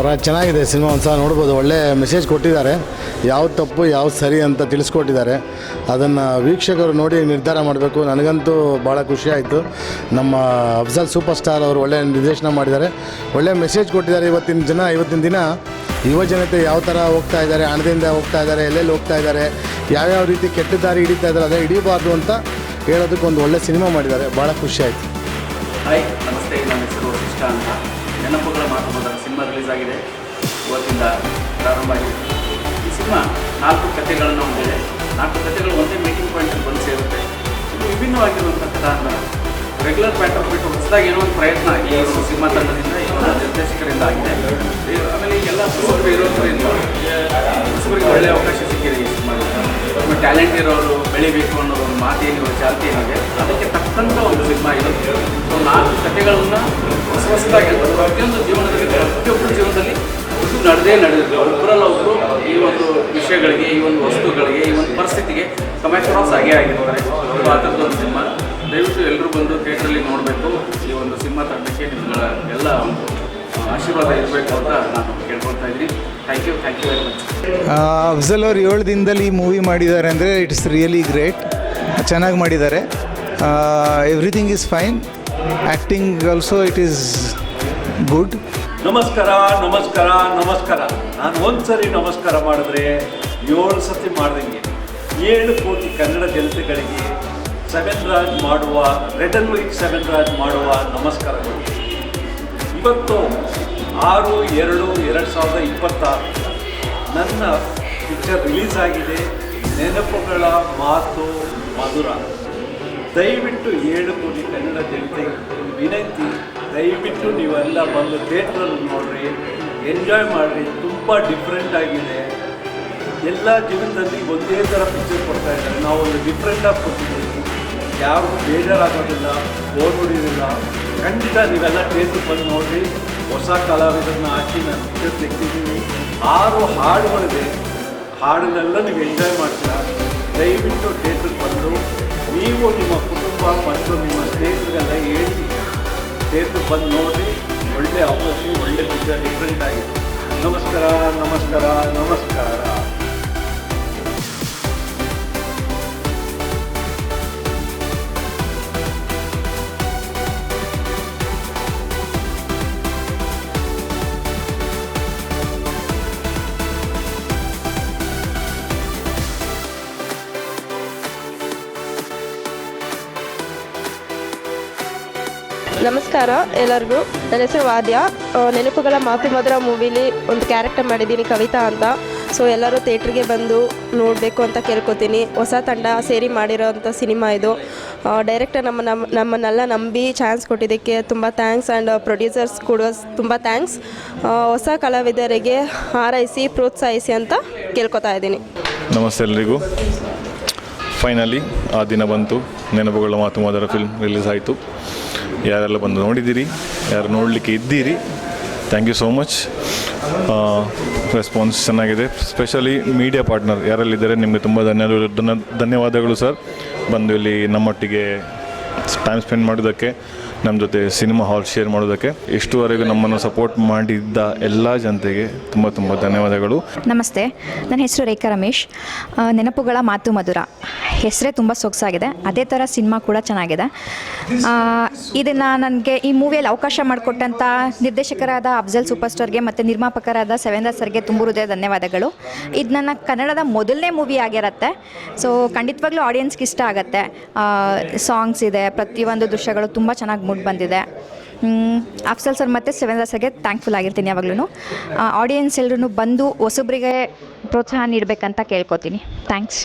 ಪರ, ಚೆನ್ನಾಗಿದೆ ಸಿನಿಮಾ ಒಂದು ಸಲ ನೋಡ್ಬೋದು. ಒಳ್ಳೆ ಮೆಸೇಜ್ ಕೊಟ್ಟಿದ್ದಾರೆ. ಯಾವ ತಪ್ಪು, ಯಾವ ಸರಿ ಅಂತ ತಿಳಿಸ್ಕೊಟ್ಟಿದ್ದಾರೆ. ಅದನ್ನು ವೀಕ್ಷಕರು ನೋಡಿ ನಿರ್ಧಾರ ಮಾಡಬೇಕು. ನನಗಂತೂ ಭಾಳ ಖುಷಿಯಾಯಿತು ನಮ್ಮ ಅಫ್ಜಲ್ ಸೂಪರ್ ಸ್ಟಾರ್ ಅವರು ಒಳ್ಳೆ ನಿರ್ದೇಶನ ಮಾಡಿದ್ದಾರೆ. ಒಳ್ಳೆ ಮೆಸೇಜ್ ಕೊಟ್ಟಿದ್ದಾರೆ ಇವತ್ತಿನ ಜನ ಇವತ್ತಿನ ದಿನ. ಯುವ ಜನತೆ ಯಾವ ಥರ ಹೋಗ್ತಾ ಇದ್ದಾರೆ, ಹಣದಿಂದ ಹೋಗ್ತಾ ಇದ್ದಾರೆ, ಎಲ್ಲೆಲ್ಲಿ ಹೋಗ್ತಾ ಇದ್ದಾರೆ, ಯಾವ್ಯಾವ ರೀತಿ ಕೆಟ್ಟ ದಾರಿ ಹಿಡಿತಾ ಇದ್ದಾರೆ, ಅದೇ ಹಿಡಿಬಾರ್ದು ಅಂತ ಹೇಳೋದಕ್ಕೆ ಒಂದು ಒಳ್ಳೆ ಸಿನಿಮಾ ಮಾಡಿದ್ದಾರೆ. ಭಾಳ ಖುಷಿಯಾಯಿತು ಹಾಯ್ ನಮಸ್ತೆ. ನನ್ನ ಹೆಸರು ಅಂತ. ನೆನಪುಗಳ ಮಾತು ಮೊದಲ ಸಿನಿಮಾ ರಿಲೀಸ್ ಆಗಿದೆ. ಇವತ್ತಿಂದ ಪ್ರಾರಂಭ ಆಗಿದೆ. ಈ ಸಿನಿಮಾ ನಾಲ್ಕು ಕಥೆಗಳನ್ನು ಹೊಂದಿದೆ. ನಾಲ್ಕು ಕಥೆಗಳು ಒಂದೇ ಮೀಟಿಂಗ್ ಪಾಯಿಂಟಲ್ಲಿ ಬಂದು ಸೇರುತ್ತೆ. ಇದು ವಿಭಿನ್ನವಾಗಿರುವಂಥ ಕಥಾನ ರೆಗ್ಯುಲರ್ ಪ್ಯಾಟರ್ನ್ ಬಿಟ್ಟು ಹೊಸದಾಗಿ ಏನೋ ಒಂದು ಪ್ರಯತ್ನ ಈ ಸಿನಿಮಾ ತಂಡದಿಂದ ಒಂದು ನಿರ್ದೇಶಕರಿಂದ ಆಗಿದೆ. ಆಮೇಲೆ ಎಲ್ಲ ಹೊಸಬರು ಇರೋದ್ರಿಂದ ಹೊಸಬರಿಗೆ ಒಳ್ಳೆ ಅವಕಾಶ ಸಿಕ್ಕಿದೆ ಈ ಸಿನಿಮಾ ಟ್ಯಾಲೆಂಟ್ ಇರೋರು ಬೆಳಿಬೇಕು ಅನ್ನೋ ಒಂದು ಮಾತು ಏನಿದೆ ಚಾಲ್ತಿ ಏನಿದೆ, ಅದಕ್ಕೆ ತಕ್ಕಂಥ ಒಂದು ಸಿನಿಮಾ ಇದು. ಸೊ, ನಾಲ್ಕು ಕಥೆಗಳನ್ನು ಹೊಸ ಹೊಸದಾಗಿ ಪ್ರತಿಯೊಂದು ಜೀವನದಲ್ಲಿ ಪ್ರತಿಯೊಬ್ಬರ ಜೀವನದಲ್ಲಿ ಇದು ನಡೆದೇ ನಡೆದಿದೆ. ಒಬ್ಬರಲ್ಲ ಒಬ್ಬರು ಈ ಒಂದು ವಿಷಯಗಳಿಗೆ, ಈ ಒಂದು ವಸ್ತುಗಳಿಗೆ, ಈ ಒಂದು ಪರಿಸ್ಥಿತಿಗೆ ಸಮಯ ಕ್ರಾಸ್ ಆಗೇ ಆಗಿರ್ತಾರೆ ಆ ಒಂದು ಸಿನಿಮಾ. ದಯವಿಟ್ಟು ಎಲ್ಲರೂ ಬಂದು ಥಿಯೇಟ್ರಲ್ಲಿ ನೋಡಬೇಕು. ಈ ಒಂದು ಸಿನಿಮಾ ತಂಡಕ್ಕೆ ನಿಮ್ಮಗಳ ಎಲ್ಲ ಒಂದು ಆಶೀರ್ವಾದ ಇರಬೇಕು ಅಂತ ನಾನು ಕೇಳ್ಕೊಳ್ತಾ ಇದ್ದೀನಿ. Thank you thank you very much Afzal ಅವ್ರು ಏಳು ದಿನದಲ್ಲಿ ಈ ಮೂವಿ ಮಾಡಿದ್ದಾರೆ ಅಂದರೆ ಇಟ್ಸ್ ರಿಯಲಿ ಗ್ರೇಟ್ ಚೆನ್ನಾಗಿ ಮಾಡಿದ್ದಾರೆ. Everything is fine acting also it is good ನಮಸ್ಕಾರ ನಮಸ್ಕಾರ ನಮಸ್ಕಾರ. ನಾನು ಒಂದು ಸರಿ ನಮಸ್ಕಾರ ಮಾಡಿದ್ರೆ ಏಳು ಸತಿ ಮಾಡಿದಂಗೆ. ಏಳು ಕೋಟಿ ಕನ್ನಡ ಜನತೆಗಳಿಗೆ ಸೆವೆನ್ ರಾಜ್ ಮಾಡುವ red and white seven Raj ಮಾಡುವ ನಮಸ್ಕಾರಗಳು. ಇವತ್ತು ಆರು, ಎರಡು ಎರಡು ಸಾವಿರದ ಇಪ್ಪತ್ತಾರು ನನ್ನ ಪಿಕ್ಚರ್ ರಿಲೀಸ್ ಆಗಿದೆ. ನೆನಪುಗಳ ಮಾತು ಮಧುರ. ದಯವಿಟ್ಟು ಏಳು ಕೋಟಿ ಕನ್ನಡ ಜನತೆ ವಿನಂತಿ, ದಯವಿಟ್ಟು ನೀವೆಲ್ಲ ಬಂದು ಥಿಯೇಟ್ರಲ್ಲಿ ನೋಡ್ರಿ, ಎಂಜಾಯ್ ಮಾಡಿರಿ, ತುಂಬ ಡಿಫ್ರೆಂಟ್ ಆಗಿದೆ. ಎಲ್ಲ ಜೀವನದಲ್ಲಿ ಒಂದೇ ಥರ ಪಿಕ್ಚರ್ ಕೊಡ್ತಾ ಇದ್ದಾರೆ. ನಾವು ಒಂದು ಡಿಫ್ರೆಂಟಾಗಿ ಕೊಟ್ಟಿದ್ದೀವಿ. ಯಾರು ಬೇಜಾರಾಗೋದಿಲ್ಲ ಬೋರ್ ಹೊಡಿಯೋದಿಲ್ಲ. ಖಂಡಿತ ನೀವೆಲ್ಲ ಥಿಯೇಟ್ರಿಗೆ ಬಂದು ನೋಡಿರಿ. ಹೊಸ ಕಲಾವಿದರನ್ನ ಹಾಕಿ ನಾನು ಪಿಕ್ಚರ್ ತೆಗ್ದಿದ್ದೀನಿ. ಆರು ಹಾಡುಗಳಿದೆ. ಹಾಡನ್ನೆಲ್ಲ ನೀವು ಎಂಜಾಯ್ ಮಾಡ್ತೀರಾ? ದಯವಿಟ್ಟು ಥಿಯೇಟ್ರಿಗೆ ಬಂದು ನೀವು ನಿಮ್ಮ ಕುಟುಂಬ ಮತ್ತು ನಿಮ್ಮ ಸ್ನೇಹಿತರಿಗೆಲ್ಲ ಹೇಳಿ ಥಿಯೇಟ್ರಿಗೆ ಬಂದು ನೋಡಿ, ಒಳ್ಳೆ ಅವಕಾಶ, ಒಳ್ಳೆ ಪಿಕ್ಚರ್ ಡಿಫ್ರೆಂಟ್ ಆಗಿದೆ. ನಮಸ್ಕಾರ ನಮಸ್ಕಾರ ನಮಸ್ಕಾರ. ನಮಸ್ಕಾರ, ಎಲ್ಲರಿಗೂ. ನನ್ನ ಹೆಸರು ವಾದ್ಯ. ನೆನಪುಗಳ ಮಾತು ಮಧುರ ಮೂವಿಲಿ ಒಂದು ಕ್ಯಾರೆಕ್ಟರ್ ಮಾಡಿದ್ದೀನಿ ಕವಿತಾ ಅಂತ. ಸೊ ಎಲ್ಲರೂ ಥಿಯೇಟ್ರಿಗೆ ಬಂದು ನೋಡಬೇಕು ಅಂತ ಕೇಳ್ಕೊತೀನಿ. ಹೊಸ ತಂಡ ಸೇರಿ ಮಾಡಿರೋಂಥ ಸಿನಿಮಾ ಇದು. ಡೈರೆಕ್ಟರ್ ನಮ್ಮ ನಮ್ಮ ನಮ್ಮನ್ನೆಲ್ಲ ನಂಬಿ ಚಾನ್ಸ್ ಕೊಟ್ಟಿದ್ದಕ್ಕೆ ತುಂಬ ಥ್ಯಾಂಕ್ಸ್ ಆ್ಯಂಡ್ ಪ್ರೊಡ್ಯೂಸರ್ಸ್ ಕೂಡ ತುಂಬ ಥ್ಯಾಂಕ್ಸ್ ಹೊಸ ಕಲಾವಿದರಿಗೆ ಹಾರೈಸಿ, ಪ್ರೋತ್ಸಾಹಿಸಿ ಅಂತ ಕೇಳ್ಕೊತಾ ಇದ್ದೀನಿ. ನಮಸ್ತೆ ಎಲ್ರಿಗೂ. ಫೈನಲಿ ಆ ದಿನ ಬಂತು. ನೆನಪುಗಳ ಮಾತು ಮೊದಲ ಫಿಲ್ಮ್ ರಿಲೀಸ್ ಆಯಿತು. ಯಾರೆಲ್ಲ ಬಂದು ನೋಡಿದ್ದೀರಿ, ಯಾರು ನೋಡಲಿಕ್ಕೆ ಇದ್ದೀರಿ thank you so much response ಚೆನ್ನಾಗಿದೆ. ಸ್ಪೆಷಲಿ ಮೀಡಿಯಾ ಪಾರ್ಟ್ನರ್ ಯಾರಲ್ಲಿದ್ದಾರೆ, ನಿಮಗೆ ತುಂಬ ಧನ್ಯವಾದ ಧನ್ಯ- ಧನ್ಯವಾದಗಳು ಸರ್. ಬಂದು ಇಲ್ಲಿ ನಮ್ಮೊಟ್ಟಿಗೆ ಟೈಮ್ ಸ್ಪೆಂಡ್ ಮಾಡೋದಕ್ಕೆ ನಮ್ಮ ಜೊತೆ ಸಿನಿಮಾ ಹಾಲ್ ಶೇರ್ ಮಾಡೋದಕ್ಕೆ ಇಷ್ಟುವರೆಗೂ ನಮ್ಮನ್ನು ಸಪೋರ್ಟ್ ಮಾಡಿದ್ದ ಎಲ್ಲ ಜನತೆಗೆ ತುಂಬ ತುಂಬ ಧನ್ಯವಾದಗಳು. ನಮಸ್ತೆ, ನನ್ನ ಹೆಸರು ರೇಖಾ ರಮೇಶ್. ನೆನಪುಗಳ ಮಾತು ಮಧುರ. ಹೆಸರೇ ತುಂಬ ಸೊಗಸಾಗಿದೆ, ಅದೇ ಥರ ಸಿನಿಮಾ ಕೂಡ ಚೆನ್ನಾಗಿದೆ. ಇದನ್ನು ನನಗೆ ಈ ಮೂವಿಯಲ್ಲಿ ಅವಕಾಶ ಮಾಡಿಕೊಟ್ಟಂಥ ನಿರ್ದೇಶಕರಾದ ಅಫ್ಜಲ್ ಸೂಪರ್ ಸ್ಟಾರ್ಗೆ ಮತ್ತು ನಿರ್ಮಾಪಕರಾದ ಸವೇಂದ್ರ ಸರ್ಗೆ ತುಂಬ ಹೃದಯ ಧನ್ಯವಾದಗಳು. ಇದು ನನ್ನ ಕನ್ನಡದ ಮೊದಲನೇ ಮೂವಿ ಆಗಿರುತ್ತೆ ಸೊ ಖಂಡಿತವಾಗ್ಲೂ ಆಡಿಯನ್ಸ್ಗೆ ಇಷ್ಟ ಆಗುತ್ತೆ. ಸಾಂಗ್ಸ್ ಇದೆ, ಪ್ರತಿಯೊಂದು ದೃಶ್ಯಗಳು ತುಂಬ ಚೆನ್ನಾಗಿ ಮೂಡ್ ಬಂದಿದೆ. ಅಫ್ಸಲ್ ಸರ್ ಮತ್ತು ಸೆವೆನ್ ಸರ್ಗೆ ಥ್ಯಾಂಕ್ಫುಲ್ ಆಗಿರ್ತೀನಿ ಯಾವಾಗಲೂ ಆಡಿಯನ್ಸ್ ಎಲ್ಲರೂ ಬಂದು ಹೊಸಬ್ರಿಗೆ ಪ್ರೋತ್ಸಾಹ ನೀಡಬೇಕಂತ ಕೇಳ್ಕೊತೀನಿ. ಥ್ಯಾಂಕ್ಸ್